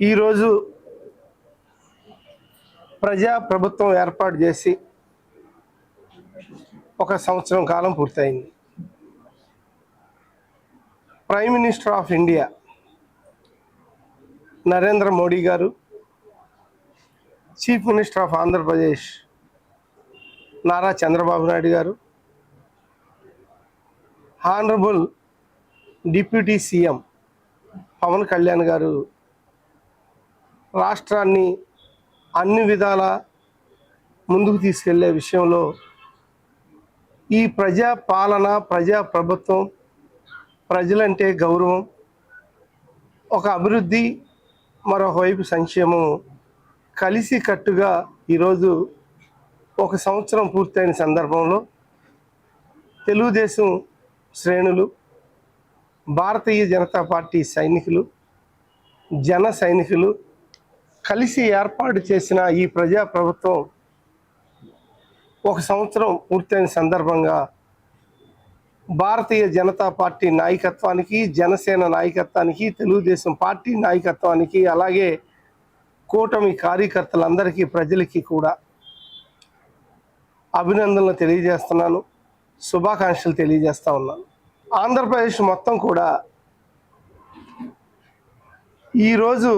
ఈరోజు ప్రజా ప్రభుత్వం ఏర్పాటు చేసి ఒక సంవత్సరం కాలం పూర్తయింది. Prime minister of India Narendra Modi garu chief minister of Andhra Pradesh Nara Chandrababu Naidu garu honourable deputy CM Pawan Kalyan garu రాష్ట్రాన్ని అన్ని విధాల ముందుకు తీసుకెళ్ళే విషయంలో ఈ ప్రజా పాలన ప్రజా ప్రభుత్వం ప్రజలంటే గౌరవం ఒక అభివృద్ధి మరొకవైపు సంక్షేమం కలిసి కట్టుగా ఈరోజు ఒక సంవత్సరం పూర్తయిన సందర్భంలో తెలుగుదేశం శ్రేణులు భారతీయ జనతా పార్టీ సైనికులు జన సైనికులు కలిసి ఏర్పాటు చేసిన ఈ ప్రజా ప్రభుత్వం ఒక సంవత్సరం పూర్తయిన సందర్భంగా భారతీయ జనతా పార్టీ నాయకత్వానికి జనసేన నాయకత్వానికి తెలుగుదేశం పార్టీ నాయకత్వానికి అలాగే కూటమి కార్యకర్తలందరికీ ప్రజలకి కూడా అభినందనలు తెలియజేస్తున్నాను శుభాకాంక్షలు తెలియజేస్తా ఉన్నాను. ఆంధ్రప్రదేశ్ మొత్తం కూడా ఈరోజు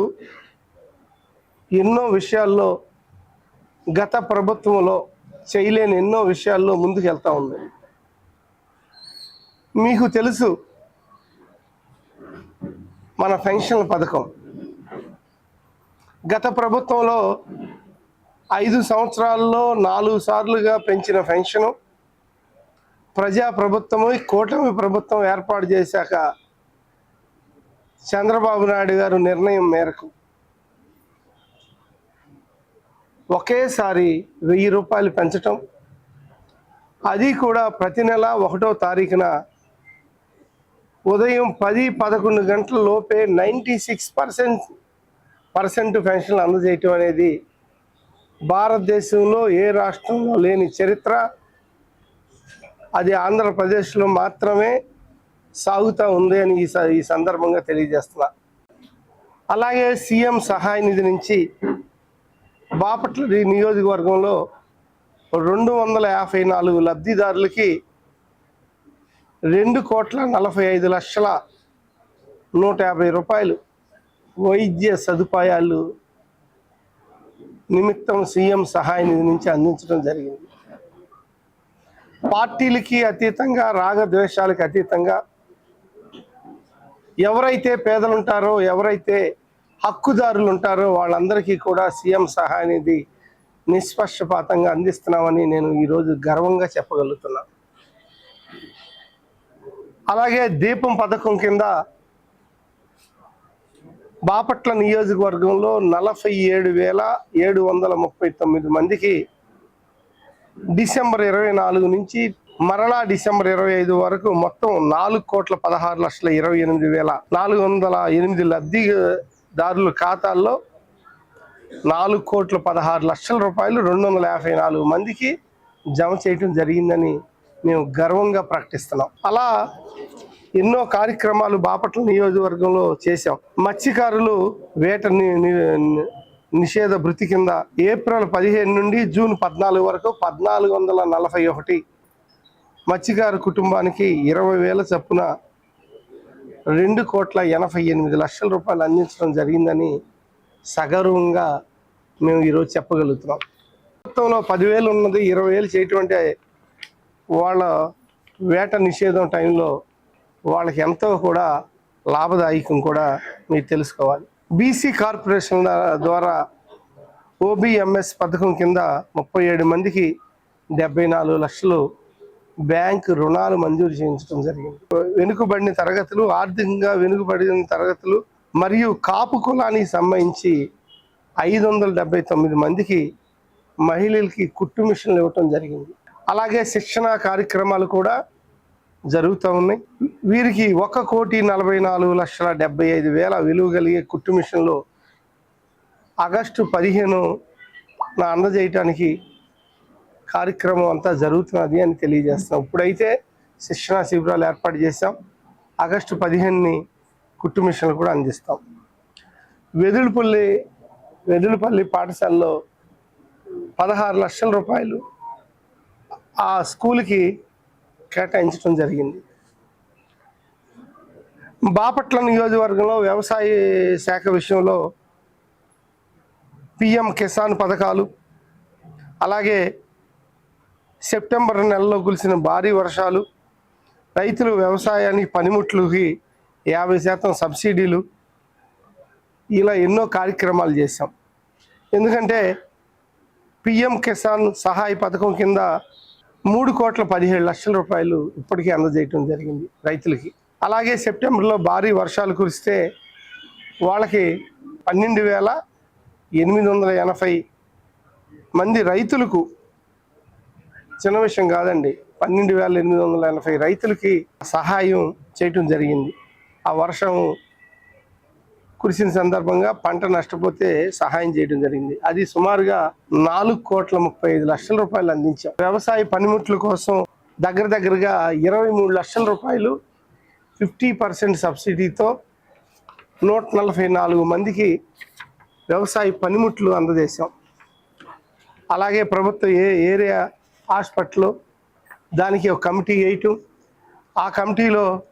ఎన్నో విషయాల్లో గత ప్రభుత్వంలో చేయలేని ఎన్నో విషయాల్లో ముందుకు ఉంది. మీకు తెలుసు మన పెన్షన్ల పథకం. గత ప్రభుత్వంలో ఐదు సంవత్సరాల్లో నాలుగు సార్లుగా పెంచిన పెన్షను ప్రజా ప్రభుత్వము కూటమి ప్రభుత్వం ఏర్పాటు చేశాక చంద్రబాబు నాయుడు గారు నిర్ణయం మేరకు ఒకేసారి వెయ్యి రూపాయలు పెంచటం అది కూడా ప్రతి నెల ఒకటో తారీఖున ఉదయం పది పదకొండు గంటల లోపే నైంటీ సిక్స్ పర్సెంట్ పర్సెంట్ పెన్షన్లు అందజేయటం అనేది భారతదేశంలో ఏ రాష్ట్రంలో లేని చరిత్ర. అది ఆంధ్రప్రదేశ్లో మాత్రమే సాగుతూ ఉంది అని ఈ స- ఈ సందర్భంగా తెలియజేస్తున్నా. అలాగే సీఎం సహాయ నిధి నుంచి బాపట్ల నియోజకవర్గంలో రెండు వందల యాభై నాలుగు లబ్ధిదారులకి రెండు కోట్ల నలభై ఐదు లక్షల నూట యాభై రూపాయలు వైద్య సదుపాయాలు నిమిత్తం సీఎం సహాయ నిధి నుంచి అందించడం జరిగింది. పార్టీలకి అతీతంగా రాగద్వేషాలకు అతీతంగా ఎవరైతే పేదలుంటారో ఎవరైతే హక్కుదారులు ఉంటారో వాళ్ళందరికీ కూడా సీఎం సహాయ నిధి నిష్పక్షపాతంగా అందిస్తున్నామని నేను ఈరోజు గర్వంగా చెప్పగలుగుతున్నాను అలాగే దీపం పథకం కింద బాపట్ల నియోజకవర్గంలో నలభై ఏడు వేల ఏడు వందల ముప్పై తొమ్మిది మందికి డిసెంబర్ ఇరవై నాలుగు నుంచి మరలా డిసెంబర్ ఇరవై ఐదు వరకు మొత్తం నాలుగు కోట్ల పదహారు లక్షల ఇరవై ఎనిమిది వేల నాలుగు వందల ఎనిమిది లబ్ధి దారుల ఖాతాల్లో నాలుగు కోట్ల పదహారు లక్షల రూపాయలు రెండు వందల యాభై నాలుగు మందికి జమ చేయటం జరిగిందని మేము గర్వంగా ప్రకటిస్తున్నాం. అలా ఎన్నో కార్యక్రమాలు బాపట్ల నియోజకవర్గంలో చేశాం. మత్స్యకారులు వేట ని- నిషేధ భృతి కింద ఏప్రిల్ పదిహేను నుండి జూన్ పద్నాలుగు వరకు పద్నాలుగు వందల నలభై ఒకటి మత్స్యకారు కుటుంబానికి ఇరవై వేల చొప్పున రెండు కోట్ల ఎనభై ఎనిమిది లక్షల రూపాయలు అందించడం జరిగిందని సగర్వంగా మేము ఈరోజు చెప్పగలుగుతున్నాం. మొత్తంలో పదివేలు ఉన్నది ఇరవై వేలు చేయటువంటి వాళ్ళ వేట నిషేధం టైంలో వాళ్ళకి ఎంతో కూడా లాభదాయకం కూడా మీరు తెలుసుకోవాలి. బీసీ కార్పొరేషన్ ద్వారా ఓబిఎంఎస్ పథకం కింద ముప్పై ఏడు మందికి డెబ్బై నాలుగు లక్షలు బ్యాంక్ రుణాలు మంజూరు చేయించడం జరిగింది. వెనుకబడిన తరగతులు ఆర్థికంగా వెనుకబడిన తరగతులు మరియు కాపు కులానికి సంబంధించి ఐదు వందల డెబ్బై తొమ్మిది మందికి మహిళలకి కుట్టు మిషన్లు ఇవ్వటం జరిగింది. అలాగే శిక్షణ కార్యక్రమాలు కూడా జరుగుతూ ఉన్నాయి. వీరికి ఒక కోటి నలభై నాలుగు లక్షల డెబ్బై ఐదు వేల విలువ కలిగే కుట్టు మిషన్లు ఆగస్టు పదిహేను అందజేయటానికి కార్యక్రమం అంతా జరుగుతున్నది అని తెలియజేస్తున్నాం. ఇప్పుడైతే శిక్షణ శిబిరాలు ఏర్పాటు చేశాం. ఆగస్టు పదిహేనుని కుట్టు మిషన్లు కూడా అందిస్తాం. వెదులుపల్లి వెదులుపల్లి పాఠశాలలో పదహారు లక్షల రూపాయలు ఆ స్కూల్కి కేటాయించడం జరిగింది. బాపట్ల నియోజకవర్గంలో వ్యవసాయ శాఖ విషయంలో పిఎం కిసాన్ పథకాలు అలాగే సెప్టెంబర్ నెలలో కురిసిన భారీ వర్షాలు రైతులు వ్యవసాయానికి పనిముట్లకి యాభై శాతం సబ్సిడీలు ఇలా ఎన్నో కార్యక్రమాలు చేశాం. ఎందుకంటే పిఎం కిసాన్ సహాయ పథకం కింద మూడు కోట్ల పదిహేడు లక్షల రూపాయలు ఇప్పటికీ అందజేయటం జరిగింది రైతులకి. అలాగే సెప్టెంబర్లో భారీ వర్షాలు కురిస్తే వాళ్ళకి పన్నెండు వేల ఎనిమిది వందల ఎనభై మంది రైతులకు చిన్న విషయం కాదండి. పన్నెండు వేల ఎనిమిది వందల ఎనభై రైతులకి సహాయం చేయటం జరిగింది. ఆ వర్షం కురిసిన సందర్భంగా పంట నష్టపోతే సహాయం చేయడం జరిగింది. అది సుమారుగా నాలుగు కోట్ల ముప్పై ఐదు లక్షల రూపాయలు అందించాం. వ్యవసాయ పనిముట్ల కోసం దగ్గర దగ్గరగా ఇరవై మూడు లక్షల రూపాయలు ఫిఫ్టీ పర్సెంట్ సబ్సిడీతో నూట నలభై నాలుగు మందికి వ్యవసాయ పనిముట్లు అందజేశాం. అలాగే ప్రభుత్వ ఏ ఏరియా హాస్పిటల్ దానికి ఒక కమిటీ వేయటం ఆ కమిటీలో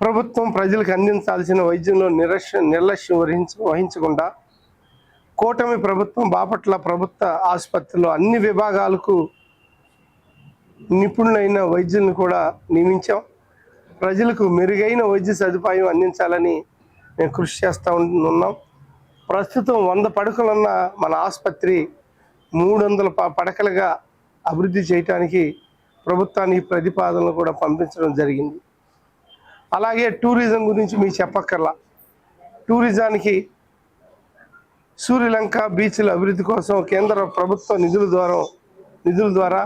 ప్రభుత్వం ప్రజలకు అందించాల్సిన వైద్యంలో నిరక్ష నిర్లక్ష్యం వహించ వహించకుండా కూటమి ప్రభుత్వం బాపట్ల ప్రభుత్వ ఆసుపత్రిలో అన్ని విభాగాలకు నిపుణులైన వైద్యులను కూడా నియమించాం. ప్రజలకు మెరుగైన వైద్య సదుపాయం అందించాలని మేము కృషి చేస్తూ ఉన్నాం. ప్రస్తుతం వంద పడకలున్న మన ఆసుపత్రి మూడు వందల పడకలుగా అభివృద్ధి చేయటానికి ప్రభుత్వానికి ప్రతిపాదనలు కూడా పంపించడం జరిగింది. అలాగే టూరిజం గురించి మీకు చెప్పక్కర్లా. టూరిజానికి సూర్యలంక బీచ్ల అభివృద్ధి కోసం కేంద్ర ప్రభుత్వ నిధుల ద్వారా నిధుల ద్వారా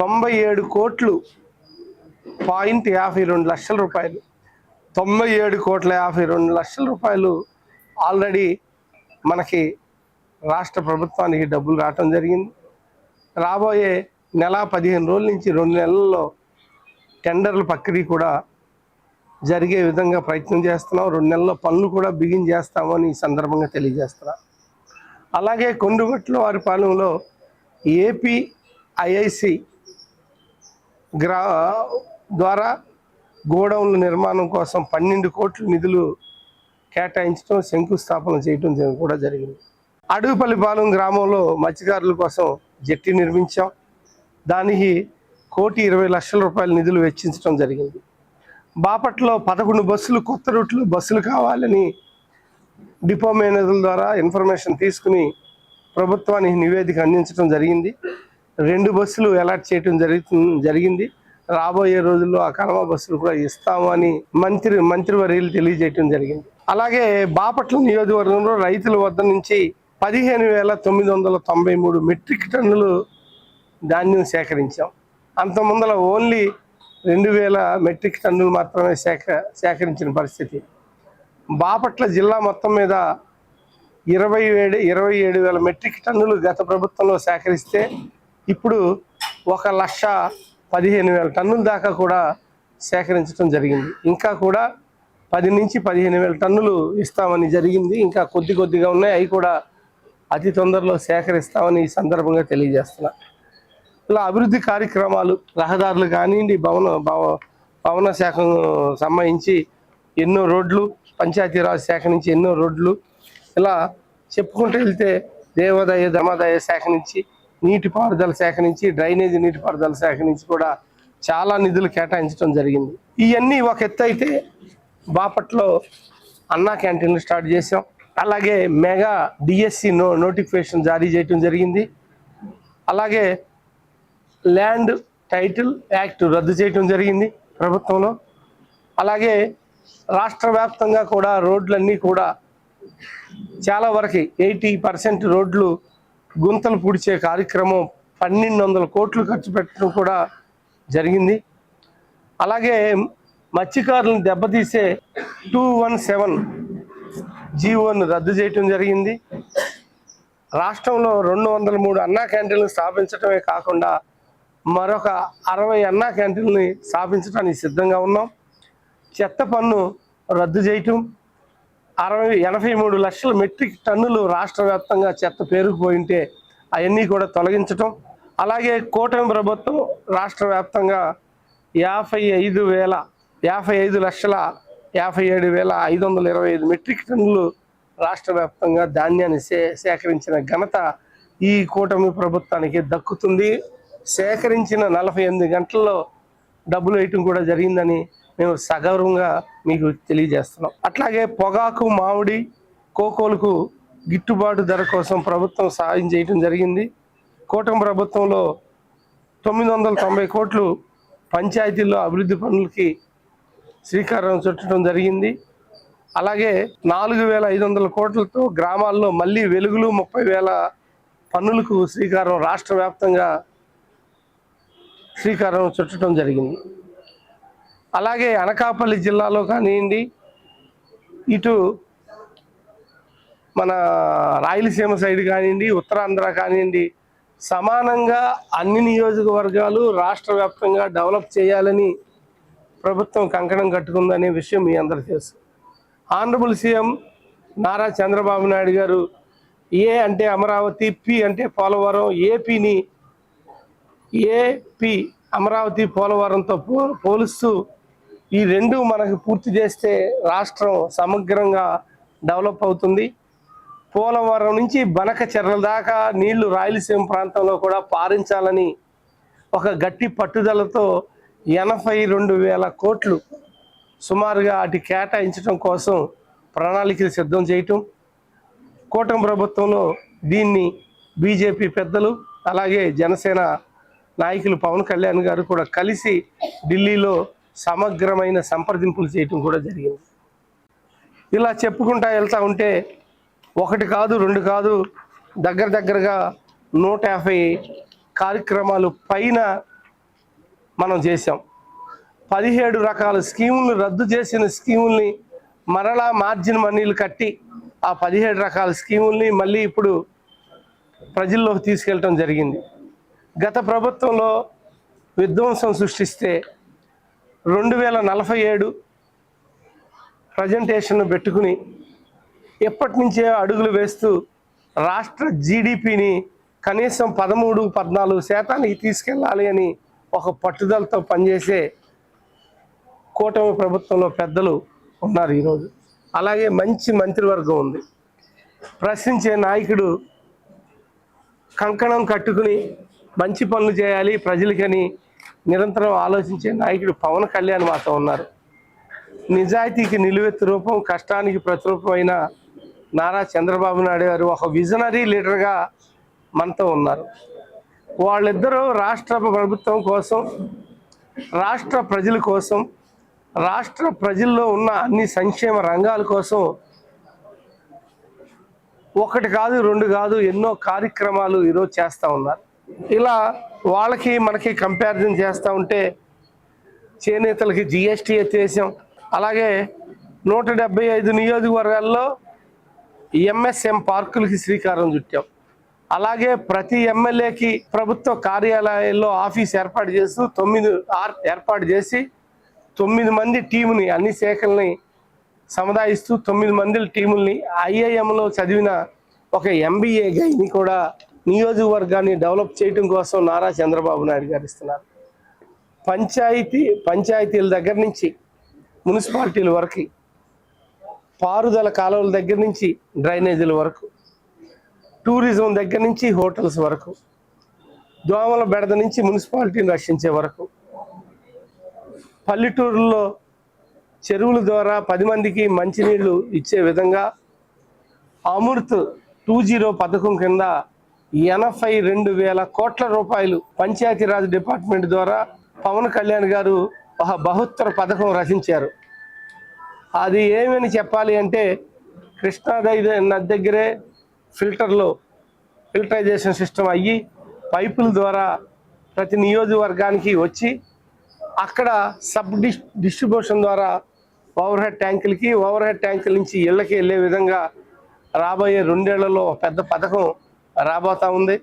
తొంభై ఏడు కోట్లు పాయింట్ యాభై రెండు లక్షల రూపాయలు తొంభై ఏడు కోట్ల యాభై రెండు లక్షల రూపాయలు ఆల్రెడీ మనకి రాష్ట్ర ప్రభుత్వానికి డబ్బులు రావటం జరిగింది. రాబోయే నెల పదిహేను రోజుల నుంచి రెండు నెలల్లో టెండర్ల ప్రక్రియ కూడా జరిగే విధంగా ప్రయత్నం చేస్తున్నాం. రెండు నెలల్లో పనులు కూడా బిగిన్ చేస్తామని ఈ సందర్భంగా తెలియజేస్తున్నాం. అలాగే కొండుగొట్ల వారి పాలెంలో ఏపీ ఐఐసి గ్రా ద్వారా గోడౌన్ల నిర్మాణం కోసం పన్నెండు కోట్ల నిధులు కేటాయించడం శంకుస్థాపన చేయడం కూడా జరిగింది. అడుగుపల్లిపాలెం గ్రామంలో మత్స్యకారుల కోసం జట్టి నిర్మించాం. దానికి కోటి ఇరవై లక్షల రూపాయల నిధులు వెచ్చించడం జరిగింది. బాపట్లో పదకొండు బస్సులు కొత్త రూట్లో బస్సులు కావాలని డిపో మేనేజర్ల ద్వారా ఇన్ఫర్మేషన్ తీసుకుని ప్రభుత్వానికి నివేదిక అందించడం జరిగింది. రెండు బస్సులు అలాట్ చేయడం జరుగుతు జరిగింది. రాబోయే రోజుల్లో ఆ కలమ బస్సులు కూడా ఇస్తాము అని మంత్రి మంత్రివర్యులు తెలియజేయడం జరిగింది. అలాగే బాపట్ల నియోజకవర్గంలో రైతుల వద్ద నుంచి పదిహేను వేల తొమ్మిది వందల తొంభై మూడు మెట్రిక్ టన్నులు ధాన్యం సేకరించాం. అంత ముందర ఓన్లీ రెండు వేల మెట్రిక్ టన్నులు మాత్రమే సేక సేకరించిన పరిస్థితి. బాపట్ల జిల్లా మొత్తం మీద ఇరవై ఏడు ఇరవై ఏడు వేల మెట్రిక్ టన్నులు గత ప్రభుత్వంలో సేకరిస్తే ఇప్పుడు ఒక లక్ష పదిహేను వేల టన్నుల దాకా కూడా సేకరించడం జరిగింది. ఇంకా కూడా పది నుంచి పదిహేను వేల టన్నులు ఇస్తామని జరిగింది. ఇంకా కొద్ది కొద్దిగా ఉన్నాయి. అవి కూడా అతి తొందరలో సేకరిస్తామని ఈ సందర్భంగా తెలియజేస్తున్నా. ఇలా అభివృద్ధి కార్యక్రమాలు రహదారులు కానివ్వండి భవన భవ భవన శాఖకు సంబంధించి ఎన్నో రోడ్లు పంచాయతీరాజ్ శాఖ నుంచి ఎన్నో రోడ్లు ఇలా చెప్పుకుంటూ వెళ్తే దేవాదాయ ధర్మాదాయ శాఖ నుంచి నీటిపారుదల శాఖ నుంచి డ్రైనేజీ నీటిపారుదల శాఖ నుంచి కూడా చాలా నిధులు కేటాయించడం జరిగింది. ఇవన్నీ ఒక ఎత్తు అయితే బాపట్లో అన్నా క్యాంటీన్లు స్టార్ట్ చేసాం అలాగే మెగా డిఎస్సి నో నోటిఫికేషన్ జారీ చేయటం జరిగింది. అలాగే ల్యాండ్ టైటిల్ యాక్ట్ రద్దు చేయటం జరిగింది ప్రభుత్వంలో. అలాగే రాష్ట్ర వ్యాప్తంగా కూడా రోడ్లన్నీ కూడా చాలా వరకు ఎయిటీ పర్సెంట్ రోడ్లు గుంతలు పూడ్చే కార్యక్రమం పన్నెండు వందల కోట్లు ఖర్చు పెట్టడం కూడా జరిగింది. అలాగే మత్స్యకారులను దెబ్బతీసే టూ వన్ సెవెన్ జీవోను రద్దు చేయటం జరిగింది. రాష్ట్రంలో రెండు వందల మూడు అన్నా క్యాంటీన్లు స్థాపించడమే కాకుండా మరొక అరవై అన్నా క్యాంటీన్ని స్థాపించడానికి సిద్ధంగా ఉన్నాం. చెత్త పన్ను రద్దు చేయటం అరవై ఎనభై మూడు లక్షల మెట్రిక్ టన్నులు రాష్ట్ర వ్యాప్తంగా చెత్త పేరుకుపోయింటే అవన్నీ కూడా తొలగించటం అలాగే కూటమి ప్రభుత్వం రాష్ట్ర వ్యాప్తంగా యాభై ఐదు వేల యాభై ఐదు లక్షల యాభై ఏడు వేల ఐదు వందల ఇరవై ఐదు మెట్రిక్ టన్నులు రాష్ట్ర వ్యాప్తంగా ధాన్యాన్ని సే సేకరించిన ఘనత ఈ కూటమి ప్రభుత్వానికి దక్కుతుంది. సేకరించిన నలభై ఎనిమిది గంటల్లో డబ్బులు వేయటం కూడా జరిగిందని మేము సగౌరవంగా మీకు తెలియజేస్తున్నాం. అట్లాగే పొగాకు మామిడి కోకోలకు గిట్టుబాటు ధర కోసం ప్రభుత్వం సాయం చేయటం జరిగింది. కూటమి ప్రభుత్వంలో తొమ్మిది వందల తొంభై కోట్లు పంచాయతీల్లో అభివృద్ధి పనులకి శ్రీకారం చుట్టడం జరిగింది. అలాగే నాలుగు వేల ఐదు వందల కోట్లతో గ్రామాల్లో మళ్ళీ వెలుగులు ముప్పై వేల పన్నులకు శ్రీకారం రాష్ట్ర వ్యాప్తంగా శ్రీకారం చుట్టడం జరిగింది. అలాగే అనకాపల్లి జిల్లాలో కానివ్వండి ఇటు మన రాయలసీమ సైడ్ కానివ్వండి ఉత్తరాంధ్ర కానివ్వండి సమానంగా అన్ని నియోజకవర్గాలు రాష్ట్ర వ్యాప్తంగా డెవలప్ చేయాలని ప్రభుత్వం కంకణం కట్టుకుందనే విషయం మీ అందరు తెలుసు. ఆనరబుల్ సీఎం నారా చంద్రబాబు నాయుడు గారు ఏ అంటే అమరావతి పి అంటే పోలవరం ఏపీని ఏపీ అమరావతి పోలవరంతో పో పోలుస్తూ ఈ రెండు మనకు పూర్తి చేస్తే రాష్ట్రం సమగ్రంగా డెవలప్ అవుతుంది. పోలవరం నుంచి బనక చెర్ల దాకా నీళ్ళు రాయలసీమ ప్రాంతంలో కూడా పారించాలని ఒక గట్టి పట్టుదలతో ఎనభై రెండు వేల కోట్లు సుమారుగా అటు కేటాయించడం కోసం ప్రణాళికలు సిద్ధం చేయటం కూటమి ప్రభుత్వంలో దీన్ని బీజేపీ పెద్దలు అలాగే జనసేన నాయకులు పవన్ కళ్యాణ్ గారు కూడా కలిసి ఢిల్లీలో సమగ్రమైన సంప్రదింపులు చేయటం కూడా జరిగింది. ఇలా చెప్పుకుంటా వెళ్తూ ఉంటే ఒకటి కాదు రెండు కాదు దగ్గర దగ్గరగా నూట యాభై కార్యక్రమాలు పైన మనం చేసాం పదిహేడు రకాల స్కీములు రద్దు చేసిన స్కీముల్ని మరలా మార్జిన్ మనీలు కట్టి ఆ పదిహేడు రకాల స్కీముల్ని మళ్ళీ ఇప్పుడు ప్రజల్లోకి తీసుకెళ్ళటం జరిగింది. గత ప్రభుత్వంలో విధ్వంసం సృష్టిస్తే రెండు వేల నలభై ఏడు ప్రజెంటేషన్ పెట్టుకుని ఎప్పటి నుంచే అడుగులు వేస్తూ రాష్ట్ర జీడిపిని కనీసం పదమూడు పద్నాలుగు శాతానికి తీసుకెళ్ళాలి అని ఒక పట్టుదలతో పనిచేసే కూటమి ప్రభుత్వంలో పెద్దలు ఉన్నారు ఈరోజు. అలాగే మంచి మంత్రివర్గం ఉంది. ప్రశ్నించే నాయకుడు కంకణం కట్టుకుని మంచి పనులు చేయాలి ప్రజలకని నిరంతరం ఆలోచించే నాయకుడు పవన్ కళ్యాణ్ మాతో ఉన్నారు. నిజాయితీకి నిలువెత్తు రూపం కష్టానికి ప్రతిరూపమైన నారా చంద్రబాబు నాయుడు గారు ఒక విజనరీ లీడర్గా మనతో ఉన్నారు. వాళ్ళిద్దరూ రాష్ట్ర ప్రభుత్వం కోసం రాష్ట్ర ప్రజల కోసం రాష్ట్ర ప్రజల్లో ఉన్న అన్ని సంక్షేమ రంగాల కోసం ఒకటి కాదు రెండు కాదు ఎన్నో కార్యక్రమాలు ఈరోజు చేస్తూ ఉన్నారు. ఇలా వాళ్ళకి మనకి కంపారిజన్ చేస్తూ ఉంటే చేనేతలకి జిఎస్టీ ఎత్తేసాం. అలాగే నూట డెబ్బై ఐదు నియోజకవర్గాల్లో ఎంఎస్ఎం పార్కులకి శ్రీకారం చుట్టాం. అలాగే ప్రతి ఎమ్మెల్యేకి ప్రభుత్వ కార్యాలయాల్లో ఆఫీస్ ఏర్పాటు చేస్తూ తొమ్మిది ఆర్ ఏర్పాటు చేసి తొమ్మిది మంది టీముని అన్ని శాఖల్ని సముదాయిస్తూ తొమ్మిది మంది టీముల్ని ఐఐఎంలో చదివిన ఒక ఎంబీఏ గైని కూడా నియోజకవర్గాన్ని డెవలప్ చేయడం కోసం నారా చంద్రబాబు నాయుడు గారు ఇస్తున్నారు. పంచాయతీ పంచాయతీల దగ్గర నుంచి మున్సిపాలిటీల వరకు పారుదల కాలువల దగ్గర నుంచి డ్రైనేజీల వరకు టూరిజం దగ్గర నుంచి హోటల్స్ వరకు దోమల బెడద నుంచి మున్సిపాలిటీని రక్షించే వరకు. పల్లెటూరుల్లో చెరువుల ద్వారా పది మందికి మంచినీళ్ళు ఇచ్చే విధంగా అమృత్ టూ జీరో పథకం కింద ఎనభై రెండు వేల కోట్ల రూపాయలు పంచాయతీరాజ్ డిపార్ట్మెంట్ ద్వారా పవన్ కళ్యాణ్ గారు ఒక బహుత్తర పథకం రచించారు. అది ఏమని చెప్పాలి అంటే కృష్ణానది నది దగ్గరే ఫిల్టర్లో ఫిల్టరైజేషన్ సిస్టమ్ అయ్యి పైపుల ద్వారా ప్రతి నియోజకవర్గానికి వచ్చి అక్కడ సబ్ డిస్ డిస్ట్రిబ్యూషన్ ద్వారా ఓవర్ హెడ్ ట్యాంకులకి ఓవర్ హెడ్ ట్యాంకుల నుంచి ఇళ్ళకి వెళ్ళే విధంగా రాబోయే రెండేళ్ళలో పెద్ద పథకం రాబోతా ఉంది.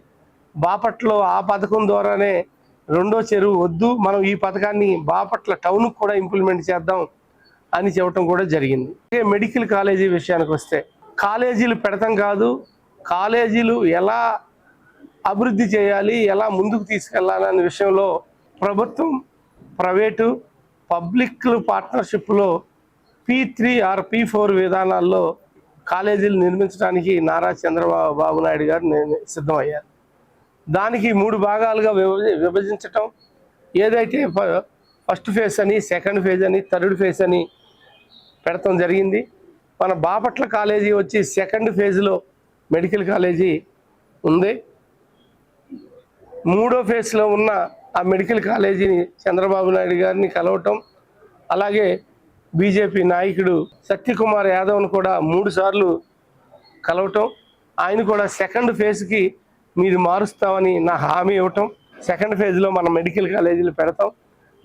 బాపట్లో ఆ పథకం ద్వారానే రెండో చెరువు వద్దు మనం ఈ పథకాన్ని బాపట్ల టౌన్కి కూడా ఇంప్లిమెంట్ చేద్దాం అని చెప్పడం కూడా జరిగింది. మెడికల్ కాలేజీ విషయానికి వస్తే కాలేజీలు పెడతాం కాదు కాలేజీలు ఎలా అభివృద్ధి చేయాలి ఎలా ముందుకు తీసుకెళ్ళాలనే విషయంలో ప్రభుత్వం private public పార్ట్నర్షిప్లో P three R P four విధానాల్లో కాలేజీలు నిర్మించడానికి నారా చంద్రబాబు బాబు నాయుడు గారు సిద్ధమయ్యారు. దానికి మూడు భాగాలుగా విభజ విభజించటం. ఏదైతే ఫస్ట్ ఫేజ్ అని సెకండ్ ఫేజ్ అని థర్డ్ ఫేజ్ అని పెడతాం జరిగింది. మన బాపట్ల కాలేజీ వచ్చి సెకండ్ ఫేజ్లో మెడికల్ కాలేజీ ఉంది. మూడో ఫేజ్లో ఉన్న ఆ మెడికల్ కాలేజీని చంద్రబాబు నాయుడు గారిని కలవటం అలాగే బీజేపీ నాయకుడు సత్యకుమార్ యాదవ్ను కూడా మూడు సార్లు కలవటం ఆయన కూడా సెకండ్ ఫేజ్కి మీరు మారుస్తామని నా హామీ ఇవ్వటం సెకండ్ ఫేజ్లో మన మెడికల్ కాలేజీలు పెడతాం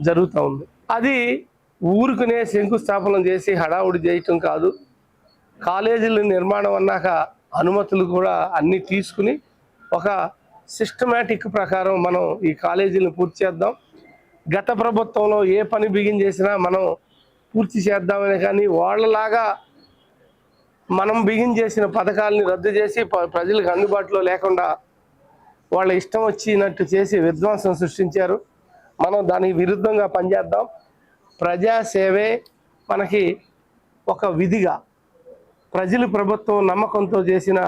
జరుగుతూ ఉంది. అది ఊరుకునే శంకుస్థాపన చేసి హడావుడి చేయటం కాదు. కాలేజీల నిర్మాణం అన్నాక అనుమతులు కూడా అన్నీ తీసుకుని ఒక సిస్టమేటిక్ ప్రకారం మనం ఈ కాలేజీలను పూర్తి చేద్దాం. గత ప్రభుత్వంలో ఏ పని బిగిన్ చేసినా మనం పూర్తి చేద్దామని కానీ వాళ్ళలాగా మనం బిగిన్ చేసిన పథకాలని రద్దు చేసి ప్రజలకు అందుబాటులో లేకుండా వాళ్ళ ఇష్టం వచ్చినట్టు చేసి విధ్వంసం సృష్టించారు. మనం దానికి విరుద్ధంగా పనిచేద్దాం. ప్రజాసేవే మనకి ఒక విధిగా ప్రజలు ప్రభుత్వం నమ్మకంతో చేసిన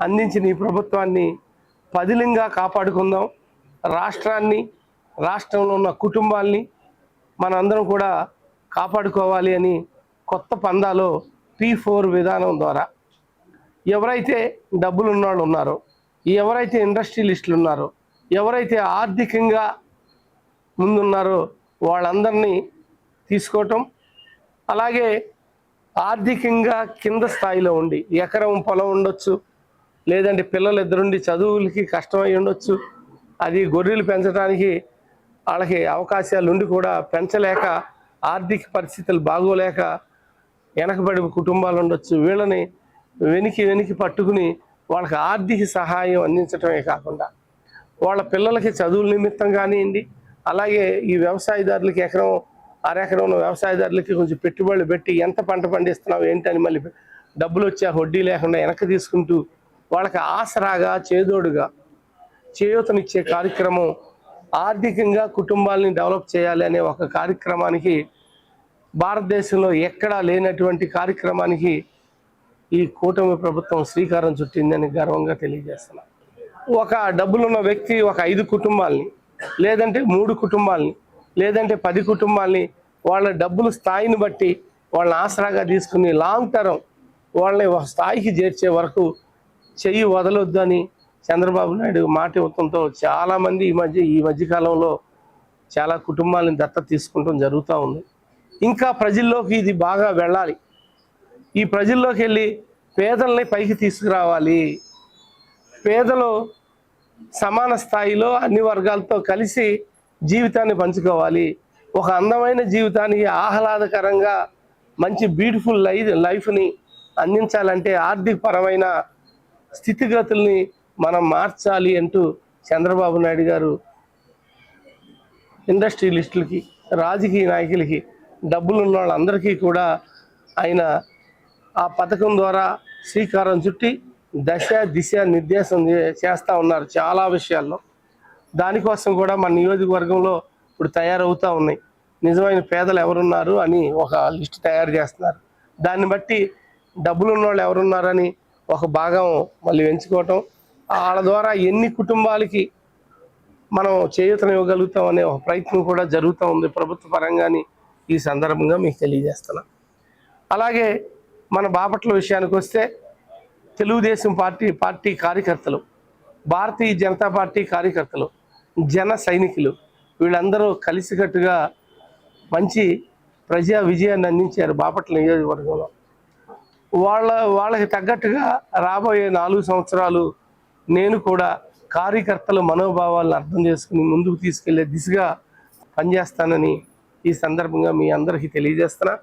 అందించిన ఈ ప్రభుత్వాన్ని పదిలంగా కాపాడుకుందాం. రాష్ట్రాన్ని రాష్ట్రంలో ఉన్న కుటుంబాల్ని మనందరం కూడా కాపాడుకోవాలి అని కొత్త పందాలో పీ ఫోర్ విధానం ద్వారా ఎవరైతే డబ్బులు ఉన్నవాళ్ళు ఉన్నారో ఎవరైతే ఇండస్ట్రియలిస్టులు ఉన్నారో ఎవరైతే ఆర్థికంగా ముందున్నారో వాళ్ళందరినీ తీసుకోవటం అలాగే ఆర్థికంగా కింద స్థాయిలో ఉండి ఎకరం పొలం ఉండొచ్చు లేదంటే పిల్లలు ఇద్దరుండి చదువులకి కష్టమై ఉండొచ్చు అది గొర్రెలు పెంచడానికి వాళ్ళకి అవకాశాలు ఉండి కూడా పెంచలేక ఆర్థిక పరిస్థితులు బాగోలేక వెనకబడి కుటుంబాలు ఉండొచ్చు. వీళ్ళని వెనికి వెనికి పట్టుకుని వాళ్ళకి ఆర్థిక సహాయం అందించడమే కాకుండా వాళ్ళ పిల్లలకి చదువుల నిమిత్తం కానివ్వండి అలాగే ఈ వ్యవసాయదారులకి ఎకరం అరెకరం ఉన్న వ్యవసాయదారులకి కొంచెం పెట్టుబడులు పెట్టి ఎంత పంట పండిస్తున్నావు ఏంటని మళ్ళీ డబ్బులు వచ్చా వడ్డీ లేకుండా వెనక్కి తీసుకుంటూ వాళ్ళకి ఆసరాగా చేదోడుగా చేయూతనిచ్చే కార్యక్రమం ఆర్థికంగా కుటుంబాలని డెవలప్ చేయాలి అనే ఒక కార్యక్రమానికి భారతదేశంలో ఎక్కడా లేనటువంటి కార్యక్రమానికి ఈ కూటమి ప్రభుత్వం శ్రీకారం చుట్టిందని గర్వంగా తెలియజేస్తున్నాను ఒక డబ్బులున్న వ్యక్తి ఒక ఐదు కుటుంబాల్ని లేదంటే మూడు కుటుంబాల్ని లేదంటే పది కుటుంబాల్ని వాళ్ళ డబ్బుల స్థాయిని బట్టి వాళ్ళని ఆసరాగా తీసుకుని లాంగ్ టర్మ్ వాళ్ళని ఒక స్థాయికి చేర్చే వరకు చెయ్యి వదలొద్దని చంద్రబాబు నాయుడు మాట ఇవ్వడంతో చాలామంది ఈ మధ్య ఈ మధ్యకాలంలో చాలా కుటుంబాలను దత్తత తీసుకుంటాం జరుగుతూ ఉంది. ఇంకా ప్రజల్లోకి ఇది బాగా వెళ్ళాలి. ఈ ప్రజల్లోకి వెళ్ళి పేదల్ని పైకి తీసుకురావాలి. పేదలు సమాన స్థాయిలో అన్ని వర్గాలతో కలిసి జీవితాన్ని పంచుకోవాలి. ఒక అందమైన జీవితానికి ఆహ్లాదకరంగా మంచి బ్యూటిఫుల్ లైఫ్ లైఫ్ని అందించాలంటే ఆర్థిక పరమైన స్థితిగతుల్ని మనం మార్చాలి అంటూ చంద్రబాబు నాయుడు గారు ఇండస్ట్రియలిస్టులకి రాజకీయ నాయకులకి డబ్బులున్న వాళ్ళందరికీ కూడా ఆయన ఆ పథకం ద్వారా శ్రీకారం చుట్టి దశ దిశ నిర్దేశం చే- ఉన్నారు చాలా విషయాల్లో. దానికోసం కూడా మన నియోజకవర్గంలో ఇప్పుడు తయారవుతూ ఉన్నాయి. నిజమైన పేదలు ఎవరున్నారు అని ఒక లిస్ట్ తయారు చేస్తున్నారు. దాన్ని బట్టి డబ్బులు ఉన్నవాళ్ళు ఎవరున్నారని ఒక భాగం మళ్ళీ ఎంచుకోవటం. వాళ్ళ ద్వారా ఎన్ని కుటుంబాలకి మనం చేయూతను ఇవ్వగలుగుతాం అనే ఒక ప్రయత్నం కూడా జరుగుతూ ఉంది ప్రభుత్వ పరంగాని ఈ సందర్భంగా మీకు తెలియజేస్తున్నా. అలాగే మన బాపట్ల విషయానికి వస్తే తెలుగుదేశం పార్టీ పార్టీ కార్యకర్తలు భారతీయ జనతా పార్టీ కార్యకర్తలు జన సైనికులు వీళ్ళందరూ కలిసికట్టుగా మంచి ప్రజా విజయాన్ని అందించారు బాపట్ల నియోజకవర్గంలో. వాళ్ళ వాళ్ళకి తగ్గట్టుగా రాబోయే నాలుగు సంవత్సరాలు నేను కూడా కార్యకర్తల మనోభావాలను అర్థం చేసుకుని ముందుకు తీసుకెళ్ళే దిశగా పనిచేస్తానని ఈ సందర్భంగా మీ అందరికీ తెలియజేస్తున్నా.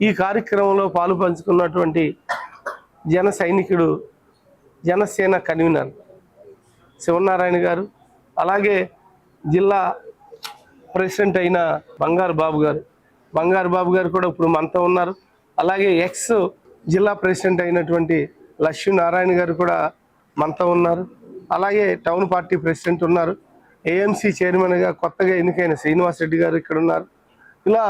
ఈ కార్యక్రమంలో పాలు పంచుకున్నటువంటి జన సైనికుడు జనసేన కన్వీనర్ శివనారాయణ గారు అలాగే జిల్లా ప్రెసిడెంట్ అయిన బంగారు బాబు గారు. బంగారు బాబు గారు కూడా ఇప్పుడు మనతో ఉన్నారు. అలాగే ఎక్స్ జిల్లా ప్రెసిడెంట్ అయినటువంటి లక్ష్మీనారాయణ గారు కూడా మనతో ఉన్నారు. అలాగే టౌన్ పార్టీ ప్రెసిడెంట్ ఉన్నారు. ఏఎంసీ చైర్మన్గా కొత్తగా ఎన్నికైన శ్రీనివాస్ రెడ్డి గారు ఇక్కడ ఉన్నారు. ఇలా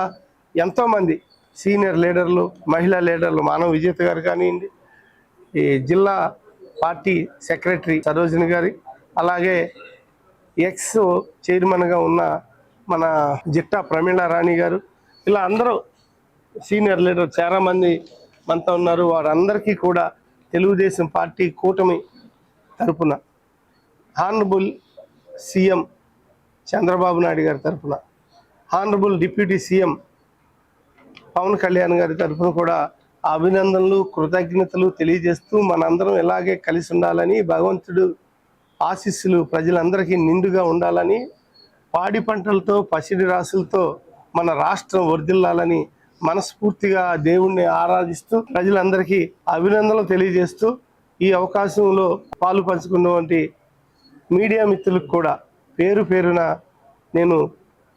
ఎంతోమంది సీనియర్ లీడర్లు మహిళా లీడర్లు మానవ విజేత గారు కానివ్వండి ఈ జిల్లా పార్టీ సెక్రటరీ సరోజిని గారి అలాగే ఎక్స్ చైర్మన్గా ఉన్న మన జిట్టా ప్రమీళ రాణి గారు ఇలా అందరూ సీనియర్ లీడర్ చాలామంది మనతో ఉన్నారు. వారందరికీ కూడా తెలుగుదేశం పార్టీ కూటమి తరపున హానరబుల్ సీఎం చంద్రబాబు నాయుడు గారి తరపున honourable deputy CM Pawan Kalyan గారి తరఫున కూడా అభినందనలు కృతజ్ఞతలు తెలియజేస్తూ మనందరం ఇలాగే కలిసి ఉండాలని భగవంతుడు ఆశీస్సులు ప్రజలందరికీ నిండుగా ఉండాలని పాడి పంటలతో పసిడి రాసులతో మన రాష్ట్రం వర్ధిల్లాలని మనస్ఫూర్తిగా దేవుణ్ణి ఆరాధిస్తూ ప్రజలందరికీ అభినందనలు తెలియజేస్తూ ఈ అవకాశంలో పాలు పంచుకున్నటువంటి మీడియా మిత్రులకు కూడా పేరు పేరున నేను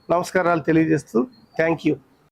నమస్కారాలు తెలియజేస్తూ థ్యాంక్ యూ.